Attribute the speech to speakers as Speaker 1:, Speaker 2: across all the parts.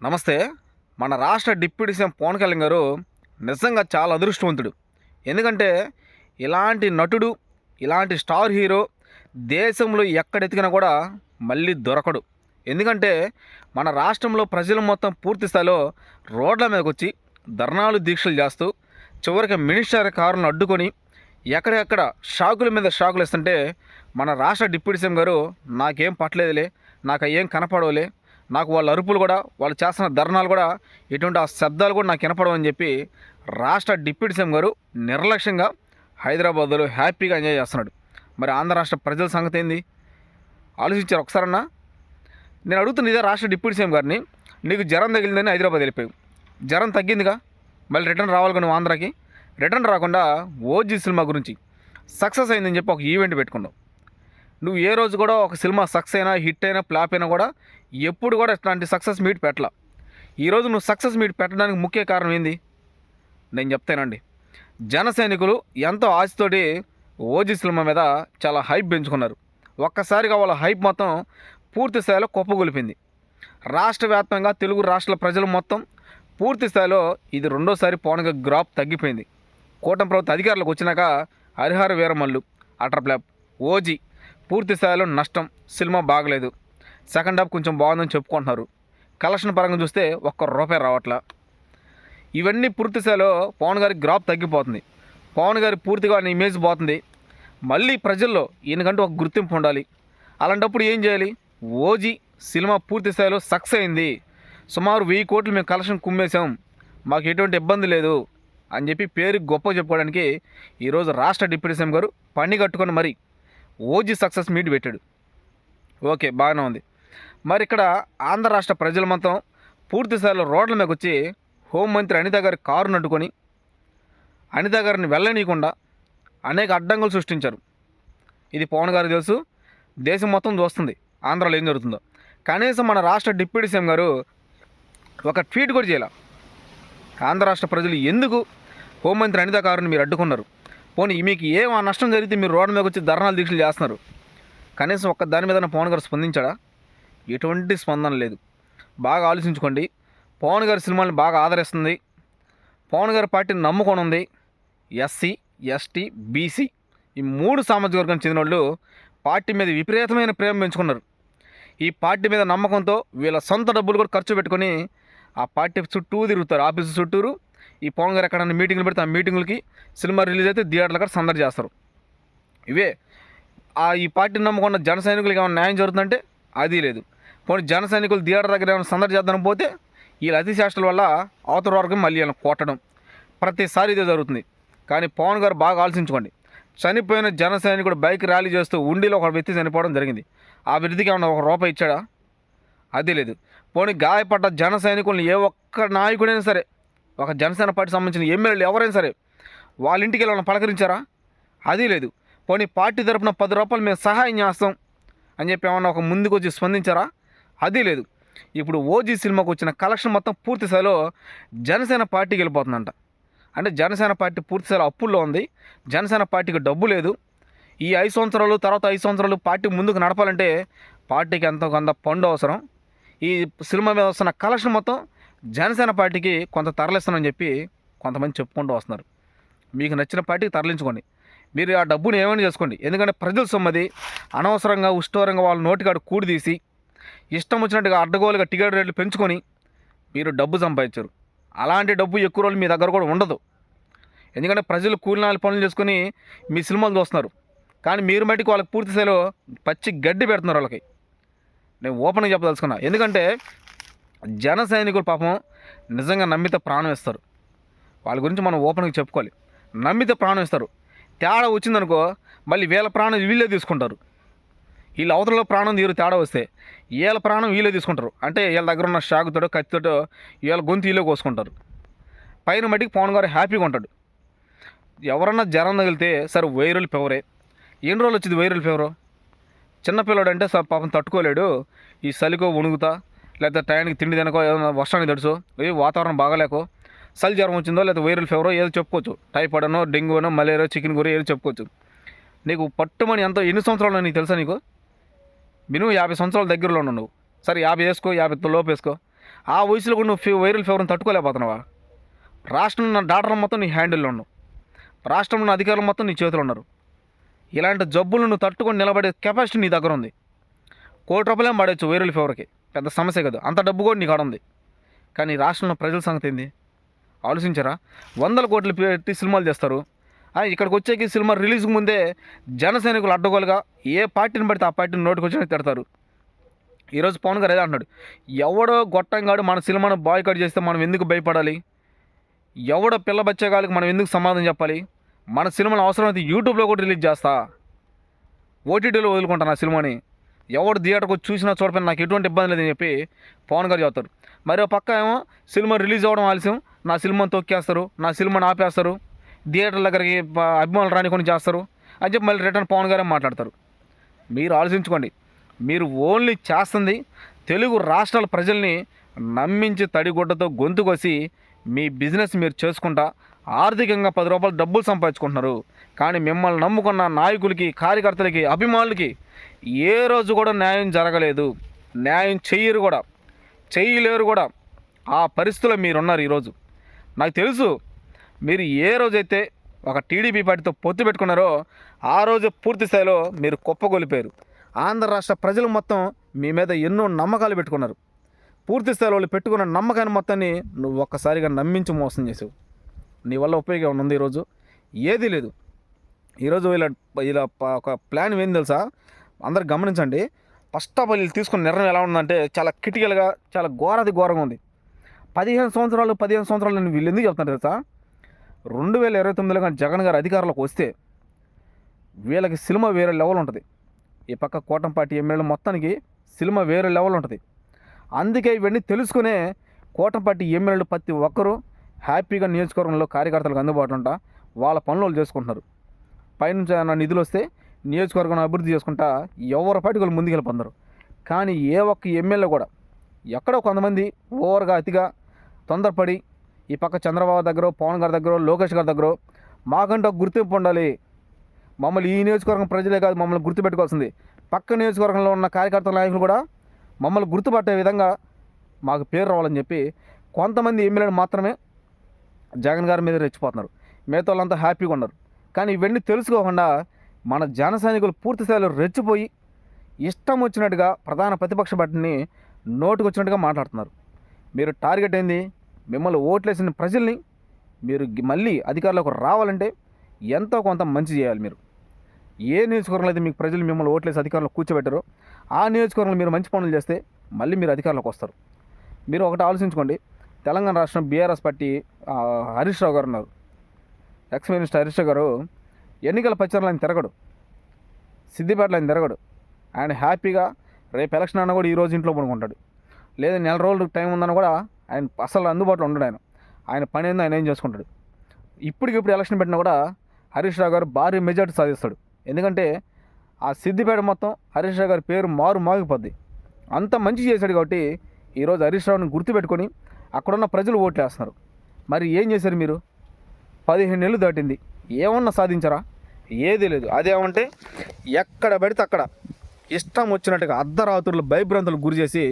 Speaker 1: నమస్తే. మన రాష్ట్ర డిప్యూటీ సీఎం పవన్ కళ్యాణ్ గారు నిజంగా చాలా అదృష్టవంతుడు. ఎందుకంటే ఇలాంటి నటుడు ఇలాంటి స్టార్ హీరో దేశంలో ఎక్కడెతికినా కూడా మళ్ళీ దొరకడు. ఎందుకంటే మన రాష్ట్రంలో ప్రజలు మొత్తం పూర్తి స్థాయిలో రోడ్ల మీదకి వచ్చి ధర్నాలు దీక్షలు చేస్తూ చివరికి మినిస్టర్ కారును అడ్డుకొని ఎక్కడెక్కడ షాకుల మీద షాకులు ఇస్తుంటే మన రాష్ట్ర డిప్యూటీ సీఎం గారు నాకేం పట్టలేదులే నాకు ఏం కనపడవులే నాకు వాళ్ళ అరుపులు కూడా వాళ్ళు చేస్తున్న ధర్నాలు కూడా ఎటువంటి ఆ శబ్దాలు కూడా నాకు వినపడమని చెప్పి రాష్ట్ర డిప్యూటీ సీఎం గారు నిర్లక్ష్యంగా హైదరాబాద్లో హ్యాపీగా ఎంజాయ్ చేస్తున్నాడు. మరి ఆంధ్ర రాష్ట్ర ప్రజల సంగతి ఏంది? ఆలోచించారు ఒకసారన్నా? నేను అడుగుతున్న ఇదే రాష్ట్ర డిప్యూటీ సీఎం గారిని నీకు జ్వరం తగిలిందని హైదరాబాద్ వెళ్ళిపోయావు. జ్వరం తగ్గిందిగా? మళ్ళీ రిటర్న్ రావాలి నువ్వు ఆంధ్రాకి? రిటర్న్ రాకుండా ఓజీ సినిమా గురించి సక్సెస్ అయిందని చెప్పి ఒక ఈవెంట్ పెట్టుకున్నావు. నువ్వు ఏ రోజు కూడా ఒక సినిమా సక్సెస్ అయినా హిట్ అయినా ఫ్లాప్ అయినా కూడా ఎప్పుడు కూడా ఇట్లాంటి సక్సెస్ మీట్ పెట్టాల. ఈరోజు నువ్వు సక్సెస్ మీట్ పెట్టడానికి ముఖ్య కారణం ఏంది? నేను చెప్తానండి. జన సైనికులు ఎంతో ఆశతోటి ఓజీ సినిమా మీద చాలా హైప్ పెంచుకున్నారు. ఒక్కసారిగా వాళ్ళ హైప్ మొత్తం పూర్తి స్థాయిలో కుప్పగొలిపింది. రాష్ట్ర వ్యాప్తంగా తెలుగు రాష్ట్రాల ప్రజలు మొత్తం పూర్తి స్థాయిలో ఇది రెండోసారి పవన్గా గ్రాప్ తగ్గిపోయింది. కూటమి ప్రభుత్వ అధికారులకు వచ్చినాక Harihara Veeramallu utter flop OG పూర్తి స్థాయిలో నష్టం సినిమా బాగలేదు. సెకండ్ హాఫ్ కొంచెం బాగుందని చెప్పుకుంటున్నారు. కలెక్షన్ పరంగా చూస్తే ఒక్క రూపాయి రావట్లా. ఇవన్నీ పూర్తి స్థాయిలో పవన్ గారి గ్రాప్ తగ్గిపోతుంది. పవన్ గారి పూర్తిగా ఇమేజ్ పోతుంది. మళ్ళీ ప్రజల్లో ఈయనకంటూ ఒక గుర్తింపు ఉండాలి. అలాంటప్పుడు ఏం చేయాలి? ఓజీ సినిమా పూర్తి స్థాయిలో సక్సెస్ అయింది. సుమారు వెయ్యి కోట్లు మేము కలెక్షన్ కుమ్మేశాం. మాకు ఎటువంటి ఇబ్బంది లేదు అని చెప్పి పేరు గొప్ప చెప్పుకోవడానికి ఈరోజు రాష్ట్ర డిప్యూటీ సీఎం గారు పని కట్టుకొని మరి ఓజీ సక్సెస్ మీట్ పెట్టాడు. ఓకే బాగానే ఉంది. మరి ఇక్కడ ఆంధ్ర రాష్ట్ర ప్రజల మొత్తం పూర్తి స్థాయిలో రోడ్ల మీదకి వచ్చి హోంమంత్రి అనిత గారి కారును అడ్డుకొని అనిత గారిని వెళ్ళనీయకుండా అనేక అడ్డంకులు సృష్టించారు. ఇది పవన్ గారు తెలుసు. దేశం మొత్తం చూస్తుంది. ఆంధ్రాలో ఏం జరుగుతుందో. కనీసం మన రాష్ట్ర డిప్యూటీ సీఎం గారు ఒక ట్వీట్ కూడా చేయాల. ఆంధ్ర రాష్ట్ర ప్రజలు ఎందుకు హోంమంత్రి అనిత గారిని మీరు అడ్డుకున్నారు? పోనీ మీకు ఏం ఆ నష్టం జరిగితే మీరు రోడ్డు మీద వచ్చి ధర్నాలు దీక్షలు చేస్తున్నారు? కనీసం ఒక్క దాని మీద పవన్ గారు స్పందించాడా? ఎటువంటి స్పందన లేదు. బాగా ఆలోచించుకోండి. పవన్ గారి సినిమాని బాగా ఆదరిస్తుంది. పవన్ గారి పార్టీని నమ్ముకొని ఉంది. ఎస్సీ ఎస్టీ బీసీ ఈ మూడు సామాజిక వర్గానికి చెందిన వాళ్ళు పార్టీ మీద విపరీతమైన ప్రేమ పెంచుకున్నారు. ఈ పార్టీ మీద నమ్మకంతో వీళ్ళ సొంత డబ్బులు కూడా ఖర్చు పెట్టుకొని ఆ పార్టీ చుట్టూ తిరుగుతారు. ఆఫీసు చుట్టూరు ఈ పవన్ గారు ఎక్కడైనా మీటింగ్లు పెడితే ఆ మీటింగ్లకి సినిమా రిలీజ్ అయితే థియేటర్లు అక్కడ సందడి చేస్తారు. ఇవే. ఆ ఈ పార్టీని నమ్ముకున్న జన సైనికులకి ఏమైనా న్యాయం జరుగుతుందంటే అది లేదు. పోనీ జన సైనికులు థియేటర్ దగ్గర ఏమైనా సందడి చేద్దాం పోతే వీళ్ళ అతిశాస్త్రాల వల్ల అవతల వరకు మళ్ళీ వీళ్ళని కొట్టడం ప్రతిసారి ఇదే జరుగుతుంది. కానీ పవన్ గారు బాగా ఆలోచించుకోండి. చనిపోయిన జన సైనికుడు బైక్ ర్యాలీ చేస్తూ ఉండిలో ఒక వ్యక్తి చనిపోవడం జరిగింది. ఆ వ్యక్తికి ఏమన్నా ఒక రూపాయి ఇచ్చాడా? అది లేదు. పోనీ గాయపడ్డ జన సైనికులను ఏ ఒక్క నాయకుడైనా సరే ఒక జనసేన పార్టీ సంబంధించిన ఎమ్మెల్యేలు ఎవరైనా సరే వాళ్ళ ఇంటికి వెళ్ళి పలకరించారా? అది లేదు. పోనీ పార్టీ తరపున పది రూపాయలు మేము సహాయం చేస్తాం అని చెప్పి ఏమన్నా ఒక ముందుకు వచ్చి స్పందించారా? అది లేదు. ఇప్పుడు ఓజీ సినిమాకు వచ్చిన కలెక్షన్ మొత్తం పూర్తి స్థాయిలో జనసేన పార్టీకి వెళ్ళిపోతుందంట. అంటే జనసేన పార్టీ పూర్తి స్థాయిలో అప్పుల్లో ఉంది. జనసేన పార్టీకి డబ్బు లేదు. ఈ ఐదు సంవత్సరాలు తర్వాత ఐదు సంవత్సరాలు పార్టీ ముందుకు నడపాలంటే పార్టీకి ఎంతో కొంత పండు అవసరం. ఈ సినిమా మీద వస్తున్న కలెక్షన్ మొత్తం జనసేన పార్టీకి కొంత తరలిస్తానని చెప్పి కొంతమంది చెప్పుకుంటూ వస్తున్నారు. మీకు నచ్చిన పార్టీకి తరలించుకోండి. మీరు ఆ డబ్బుని ఏమైనా చేసుకోండి. ఎందుకంటే ప్రజల సొమ్మది అనవసరంగా ఉష్టోరంగా వాళ్ళ నోటికాడు కూడి తీసి ఇష్టం వచ్చినట్టుగా అడ్డగోలుగా టికెట్ రేట్లు పెంచుకొని మీరు డబ్బు సంపాదించారు. అలాంటి డబ్బు ఎక్కువ రోజులు మీ దగ్గర కూడా ఉండదు. ఎందుకంటే ప్రజలు కూలినాలు పనులు చేసుకుని మీ సినిమాలు చూస్తున్నారు. కానీ మీరు మటుకు వాళ్ళకి పూర్తి స్థాయిలో పచ్చి గడ్డి పెడుతున్నారు వాళ్ళకి. నేను ఓపెన్గా చెప్పదలుచుకున్నా. ఎందుకంటే జన సైనికులు పాపం నిజంగా నమ్మితే ప్రాణం ఇస్తారు. వాళ్ళ గురించి మనం ఓపెన్గా చెప్పుకోవాలి. నమ్మితే ప్రాణం ఇస్తారు. తేడా వచ్చిందనుకో మళ్ళీ వీళ్ళ ప్రాణం వీళ్ళే తీసుకుంటారు. వీళ్ళ అవతలలో ప్రాణం తీరు తేడా వస్తే వీళ్ళ ప్రాణం వీళ్ళే తీసుకుంటారు. అంటే వీళ్ళ దగ్గర ఉన్న షాకుతోటో కత్తితోటో వీళ్ళ గొంతు వీళ్ళే కోసుకుంటారు. పైన మట్టికి పవన్ గారు హ్యాపీగా ఉంటాడు. ఎవరన్నా జ్వరం తగిలితే సరే వైరల్ ఫీవరే. ఎన్ని రోజులు వచ్చింది వైరల్ ఫీవరు? చిన్నపిల్లాడు అంటే స- పాపం తట్టుకోలేడు. ఈ చలికో వణుకుతా. లేకపోతే టైంకి తిండి తినకో ఏదైనా వర్షానికి తడుసు ఏ వాతావరణం బాగాలేకో సల్ జ్వరం వచ్చిందో లేకపోతే వైరల్ ఫీవరో ఏదో చెప్పుకోవచ్చు. టైఫాయిడ్ అనో డెంగ్యూ అనో మలేరియా చికెన్ గురి ఏదో చెప్పుకోవచ్చు. నీకు పట్టుమని ఎంతో ఎన్ని సంవత్సరాలు నీకు తెలుసా నీకు? మినిమం యాభై సంవత్సరాల దగ్గరలో ఉన్నావు నువ్వు. సరే యాభై వేసుకో యాభై లోపు వేసుకో. ఆ వయసులో కూడా నువ్వు ఫీ వైరల్ ఫీవర్ని తట్టుకోలేకపోతున్నావా? రాష్ట్రంలో ఉన్న డాక్టర్ మొత్తం నీ హ్యాండిల్లో ఉన్నావు. రాష్ట్రంలో ఉన్న అధికారులు మొత్తం నీ చేతిలో ఉన్నారు. ఇలాంటి జబ్బులు నువ్వు తట్టుకొని నిలబడే కెపాసిటీ నీ దగ్గర ఉంది. కోటి రూపాయలేం పడవచ్చు వైరల్ ఫీవర్కి? పెద్ద సమస్య కాదు. అంత డబ్బు కూడా నీకు ఉంది కానీ రాష్ట్రంలో ప్రజల సంగతి ఏంది? ఆలోచించారా? వందల కోట్లు పెట్టి సినిమాలు చేస్తారు. ఇక్కడికి వచ్చేకి సినిమా రిలీజ్కి ముందే జన సైనికులు అడ్డగోలుగా ఏ పార్టీని పడితే ఆ పార్టీని నోటికి వచ్చిన తిడతారు. ఈరోజు పవన్ గారు అదే అంటున్నాడు. ఎవడో గొట్టంగాడు మన సినిమాను బాయ్కాట్ చేస్తే మనం ఎందుకు భయపడాలి? ఎవడో పిల్ల బచ్చేగాళ్ళకి మనం ఎందుకు సమాధానం చెప్పాలి? మన సినిమాను అవసరమైతే యూట్యూబ్లో కూడా రిలీజ్ చేస్తా. ఓటీటీలో వదులుకుంటాను ఆ సినిమాని. ఎవడు థియేటర్కి వచ్చి చూసినా చూడపోయినా నాకు ఎటువంటి ఇబ్బంది లేదని చెప్పి పవన్ గారు చెప్తారు మరి ఓ పక్క ఏమో సినిమా రిలీజ్ అవ్వడం ఆలస్యం. నా సినిమాని తొక్కేస్తారు. నా సినిమాని ఆపేస్తారు. థియేటర్ దగ్గరికి అభిమానులు రానికొని చేస్తారు. అని చెప్పి మళ్ళీ రిటర్న్ పవన్ గారే మాట్లాడతారు. మీరు ఆలోచించుకోండి. మీరు ఓన్లీ చేస్తుంది తెలుగు రాష్ట్రాల ప్రజల్ని నమ్మించి తడిగుడ్డతో గొంతుకొసి మీ బిజినెస్ మీరు చేసుకుంటా ఆర్థికంగా పది రూపాయలు డబ్బులు సంపాదించుకుంటున్నారు. కానీ మిమ్మల్ని నమ్ముకున్న నాయకులకి కార్యకర్తలకి అభిమానులకి ఏ రోజు కూడా న్యాయం జరగలేదు. న్యాయం చెయ్యరు కూడా. చెయ్యలేరు కూడా. ఆ పరిస్థితుల్లో మీరున్నారు ఈరోజు. నాకు తెలుసు మీరు ఏ రోజైతే ఒక టీడీపీ పార్టీతో పొత్తు పెట్టుకున్నారో ఆ రోజు పూర్తి స్థాయిలో మీరు కుప్పగొలిపారు ఆంధ్ర రాష్ట్ర ప్రజలు మొత్తం మీ మీద ఎన్నో నమ్మకాలు పెట్టుకున్నారు. పూర్తి స్థాయిలో వాళ్ళు పెట్టుకున్న నమ్మకాన్ని మొత్తాన్ని నువ్వు ఒక్కసారిగా నమ్మించి మోసం చేసావు. నీ వల్ల ఉపయోగం ఉంది ఈరోజు. ఏదీ లేదు. ఈరోజు ఇలా ఇలా ఒక ప్లాన్ ఏంది తెలుసా? అందరు గమనించండి. ఫస్ట్ ఆఫ్ ఆల్ వీళ్ళు తీసుకున్న నిర్ణయం ఎలా ఉందంటే చాలా క్రిటికల్గా చాలా ఘోరది ఘోరంగా ఉంది. పదిహేను సంవత్సరాలు పదిహేను సంవత్సరాలు నేను వీళ్ళు ఎందుకు చెప్తాను తెలుసా? రెండు వేల ఇరవై తొమ్మిదిలో కానీ జగన్ గారు అధికారంలోకి వస్తే వీళ్ళకి సినిమా వేరే లెవెల్ ఉంటుంది. ఈ పక్క కోటంపాటి ఎమ్మెల్యే మొత్తానికి సినిమా వేరే లెవెల్ ఉంటుంది. అందుకే ఇవన్నీ తెలుసుకునే కోటంపాటి ఎమ్మెల్యేలు ప్రతి ఒక్కరూ హ్యాపీగా నియోజకవర్గంలో కార్యకర్తలకు అందుబాటులో ఉంటా వాళ్ళ పనులు వాళ్ళు చేసుకుంటున్నారు. పైనుంచి ఏమైనా నిధులు వస్తే నియోజకవర్గం అభివృద్ధి చేసుకుంటా ఎవరి పాటికి వాళ్ళు ముందుకు కానీ ఏ ఒక్క ఎమ్మెల్యే కూడా ఎక్కడో కొంతమంది ఓవర్గా అతిగా తొందరపడి ఈ పక్క చంద్రబాబు దగ్గర పవన్ గారి దగ్గర లోకేష్ గారి దగ్గర మాకంటే ఒక గుర్తింపు ఉండాలి. మమ్మల్ని ఈ నియోజకవర్గం ప్రజలే కాదు మమ్మల్ని గుర్తుపెట్టుకోవాల్సింది. పక్క నియోజకవర్గంలో ఉన్న కార్యకర్తల నాయకులు కూడా మమ్మల్ని గుర్తుపట్టే విధంగా మాకు పేరు రావాలని చెప్పి కొంతమంది ఎమ్మెల్యేలు మాత్రమే జగన్ గారి మీద రెచ్చిపోతున్నారు. మిగతా వాళ్ళంతా హ్యాపీగా ఉన్నారు. కానీ ఇవన్నీ తెలుసుకోకుండా మన జన సైనికులు పూర్తి స్థాయిలో రెచ్చిపోయి ఇష్టం వచ్చినట్టుగా ప్రధాన ప్రతిపక్ష పార్టీని నోటుకు వచ్చినట్టుగా మాట్లాడుతున్నారు. మీరు టార్గెట్ ఏంది? మిమ్మల్ని ఓట్లేసిన ప్రజల్ని మీరు మళ్ళీ అధికారంలోకి రావాలంటే ఎంతో కొంత మంచి చేయాలి మీరు. ఏ నియోజకవర్గంలో అయితే మీకు ప్రజలు మిమ్మల్ని ఓట్లేసి అధికారంలో కూర్చోబెట్టారో ఆ నియోజకవర్గంలో మీరు మంచి పనులు చేస్తే మళ్ళీ మీరు అధికారంలోకి వస్తారు. మీరు ఒకటి ఆలోచించుకోండి. తెలంగాణ రాష్ట్రం బీఆర్ఎస్ పార్టీ హరీష్ రావు గారు ఉన్నారు. ఎక్స్ మినిస్టర్ హరీష్ రావు గారు ఎన్నికల ప్రచారంలో ఆయన తిరగడు. సిద్దిపేటలో ఆయన తిరగడు. ఆయన హ్యాపీగా రేపు ఎలక్షన్ అన్నా కూడా ఈ రోజు ఇంట్లో పడుకుంటాడు. లేదా నెల రోజులు టైం ఉందన్నా కూడా ఆయన అసలు అందుబాటులో ఉండడు ఆయన. ఆయన పని ఏందో ఆయన ఏం చేసుకుంటాడు. ఇప్పటికిప్పుడు ఎలక్షన్ పెట్టినా కూడా హరీష్ రావు గారు భారీ మెజార్టీ సాధిస్తాడు. ఎందుకంటే ఆ సిద్దిపేట మొత్తం హరీష్ రావు గారి పేరు మారు మాగిపోద్ది. అంత మంచి చేశాడు కాబట్టి ఈరోజు హరీష్ రావుని గుర్తుపెట్టుకొని అక్కడున్న ప్రజలు ఓట్లు వేస్తున్నారు మరి ఏం చేశారు మీరు? పదిహేను నెలలు దాటింది. ఏమన్నా సాధించరా? ఏదీ లేదు. అదేమంటే ఎక్కడ పడితే అక్కడ ఇష్టం వచ్చినట్టుగా అర్ధరాత్రులు భయభ్రాంతులు గురి చేసి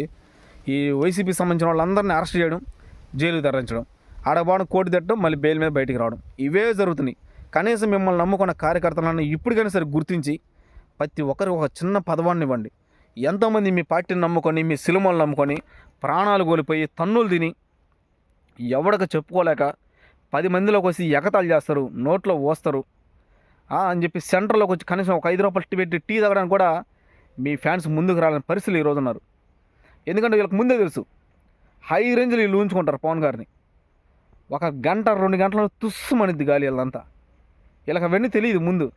Speaker 1: ఈ వైసీపీ సంబంధించిన వాళ్ళందరినీ అరెస్ట్ చేయడం జైలు తరలించడం ఆడబాను కోటి తిట్టడం మళ్ళీ బెయిల్ మీద బయటికి రావడం. ఇవే జరుగుతున్నాయి. కనీసం మిమ్మల్ని నమ్ముకున్న కార్యకర్తలను ఇప్పటికైనా సరే గుర్తించి ప్రతి ఒక్కరికి ఒక చిన్న పదవాన్ని ఇవ్వండి. ఎంతోమంది మీ పార్టీని నమ్ముకొని మీ సినిమాలు నమ్ముకొని ప్రాణాలు కోల్పోయి తన్నులు తిని ఎవడక చెప్పుకోలేక పది మందిలోకి వచ్చి ఎగతాలు చేస్తారు నోట్లో పోస్తారు. అని చెప్పి సెంటర్లోకి వచ్చి కనీసం ఒక ఐదు రూపాయలు పెట్టి టీ తాగడానికి కూడా మీ ఫ్యాన్స్ ముందుకు రాలని పరిస్థితులు ఈరోజు ఉన్నారు. ఎందుకంటే వీళ్ళకి ముందే తెలుసు హై రేంజ్లో వీళ్ళు ఊహించుకుంటారు పవన్ గారిని. ఒక గంట రెండు గంటలు తుస్సుమనిద్ది గాలి వీళ్ళంతా. వీళ్ళకి అవన్నీ తెలియదు ముందు.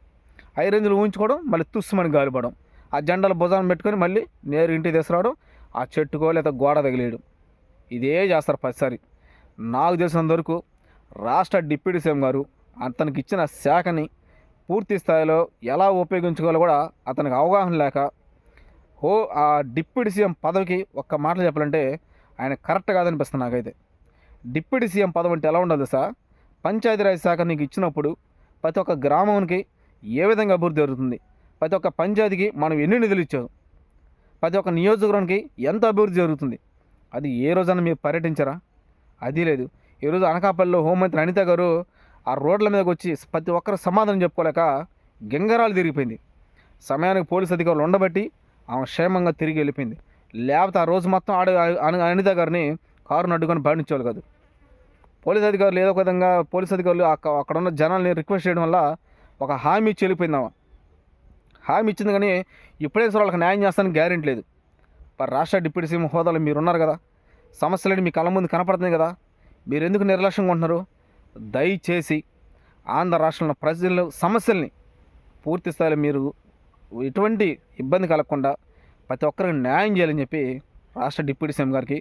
Speaker 1: హై రేంజ్లో ఊహించుకోవడం మళ్ళీ తుస్సుమని గాలిపడం. ఆ జెండాలు భుజాన్ని పెట్టుకొని మళ్ళీ నేరు ఇంటికి తీసుకురావడం ఆ చెట్టుకో లేదా గోడ తగిలేయడం. ఇదే చేస్తారు ప్రతిసారి. నాకు తెలిసినంత వరకు రాష్ట్ర డిప్యూటీ సీఎం గారు అతనికి ఇచ్చిన శాఖని పూర్తి స్థాయిలో ఎలా ఉపయోగించుకోవాలో కూడా అతనికి అవగాహన లేక హో ఆ డిప్యూటీ సీఎం పదవికి ఒక్క మాటలు చెప్పాలంటే ఆయన కరెక్ట్ కాదనిపిస్తుంది నాకైతే. డిప్యూటీ సీఎం పదవి అంటే ఎలా ఉండదు సార్ పంచాయతీరాజ్ శాఖ నీకు ఇచ్చినప్పుడు ప్రతి ఒక్క గ్రామానికి ఏ విధంగా అభివృద్ధి జరుగుతుంది? ప్రతి ఒక్క పంచాయతీకి మనం ఎన్ని నిధులు ఇచ్చాము ప్రతి ఒక్క నియోజకవర్గానికి ఎంత అభివృద్ధి జరుగుతుంది? అది ఏ రోజైనా మీరు పర్యటించరా? అది లేదు. ఈరోజు అనకాపల్లిలో హోంమంత్రి అనిత గారు ఆ రోడ్ల మీదకి వచ్చి ప్రతి ఒక్కరు సమాధానం చెప్పుకోలేక గింగరాలు తిరిగిపోయింది. సమయానికి పోలీసు అధికారులు ఉండబట్టి ఆమె క్షేమంగా తిరిగి వెళ్ళిపోయింది. లేకపోతే ఆ రోజు మొత్తం ఆడ అనిత గారిని కారును అడ్డుకొని బాడించేవాళ్ళు కాదు. పోలీస్ అధికారులు ఏదో ఒక విధంగా పోలీస్ అధికారులు అక్కడ ఉన్న జనాల్ని రిక్వెస్ట్ చేయడం వల్ల ఒక హామీ ఇచ్చి వెళ్ళిపోయింది ఆమె. హామీ ఇచ్చింది కానీ ఇప్పుడే సార్ వాళ్ళకి న్యాయం చేస్తానికి గ్యారెంటీ లేదు. మరి రాష్ట్ర డిప్యూటీ సీఎం హోదాలో మీరు ఉన్నారు కదా. సమస్యలని మీ కళ్ళ ముందు కనపడుతుంది కదా. మీరు ఎందుకు నిర్లక్ష్యంగా ఉంటున్నారు? దయచేసి ఆంధ్ర రాష్ట్రంలో ప్రజల సమస్యల్ని పూర్తి స్థాయిలో మీరు ఎటువంటి ఇబ్బంది కలగకుండా ప్రతి ఒక్కరికి న్యాయం చేయాలని చెప్పి రాష్ట్ర డిప్యూటీ సీఎం గారికి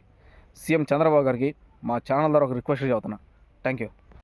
Speaker 1: సీఎం చంద్రబాబు గారికి మా ఛానల్ ద్వారా ఒక రిక్వెస్ట్ చదువుతున్నా థ్యాంక్ యూ